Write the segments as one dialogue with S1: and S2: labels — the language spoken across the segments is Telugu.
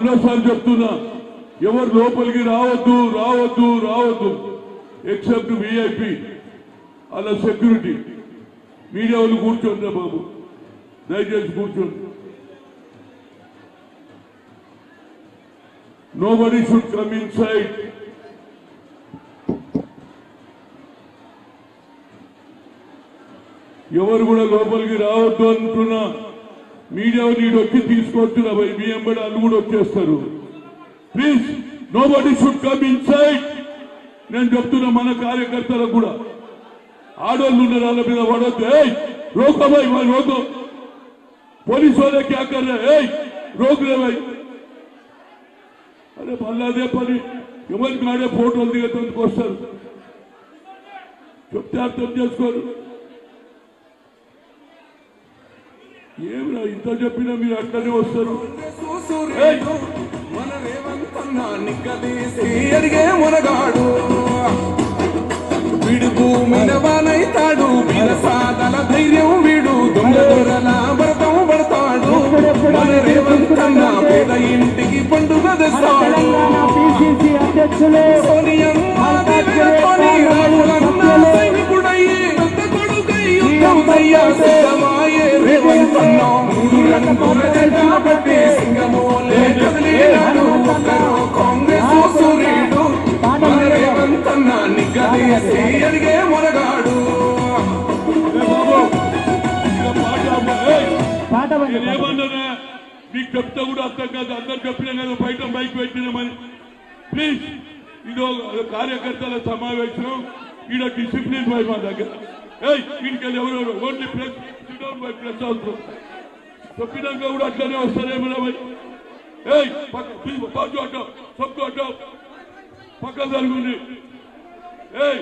S1: మరోసారి చెప్తున్నా. ఎవరు లోపలికి రావద్దు రావద్దు రావద్దు. ఎక్సెప్ట్ విఐపి అలా సెక్యూరిటీ మీడియా వాళ్ళు కూర్చోండి బాబు. దయచేసి కూర్చోండి. Nobody should come inside ఎవరు కూడా లోపలికి రావద్దు అంటున్నా. మీడియా నీడు వచ్చి తీసుకొచ్చిన మీ ఎంబడి వాళ్ళు కూడా వచ్చేస్తారు. Please nobody should come inside నేను చెప్తున్నా మన కార్యకర్తలకు కూడా. ఆడోళ్ళు ఉన్నారు వాళ్ళ మీద పడద్దు. ఏయ్ రోకో భాయ్ రోకో. పోలీస్ వాళ్ళే క్యా కర్ రే. ఏయ్ రోక్ అరే మళ్ళీ అదే పని. ఎవరికి ఆడే ఫోటోలు దిగేందుకు వస్తారు? చెప్తే అర్థం చేసుకోరు. ఏమిరా ఇంత చెప్పినా మీరు అట్లనే వస్తారు? ఏయ్!
S2: మన మునగాడు. వీడు భూమిన వానైతాడు వీర సాధన ధైర్యం వీడు. దొంగ దొరల భరతం పడతాడు. మన రేవంతన్న పేద ఇంటికి పండుగ తెస్తాడు
S3: తెలంగాణ
S2: సోనియమ్మ రాజులన్న సైనికుడయ్యి పెద్ద కొడుకై యుద్ధం దయ్యా మొనగాడు
S1: ఏ బాబు ఇక పాట అమ్మ, ఏయ్!
S3: పాట బండి
S1: నేనేమన్నానా మీకు చెప్తే కూడా అర్థం కాదు అందరు చెప్పినా కదా బయట బైక్ పెట్టినామని ప్లీజ్ ఇది ఒక కార్యకర్తల సమావేశం ఈడ డిసిప్లిన్ బై మా దగ్గర ఏయ్ వీడికి ఎవరెవరు only press down by press అవసరం చెప్పినాక కూడా అట్లనే వస్తారేమన్నా మరి ఏయ్ పక్క ప్లీజ్ బాజు అడ్డావు సబ్కు అడ్డావు పక్క జరుగుంది ఏయ్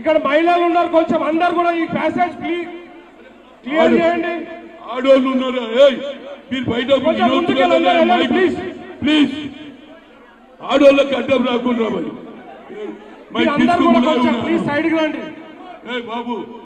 S4: ఇక్కడ మహిళలు ఉన్నారు కొంచెం అందరు కూడా ఈ ప్యాసేజ్ క్లియర్ చేయండి.
S1: ఆడోళ్ళు ఉన్నారా ఏయ్ మీరు బయట
S4: ప్లీజ్.
S1: ప్లీజ్ ఆడోళ్ళకి అడ్డం రాకుండా మరి.
S4: ప్లీజ్ సైడ్కి రండి.
S1: బాబు.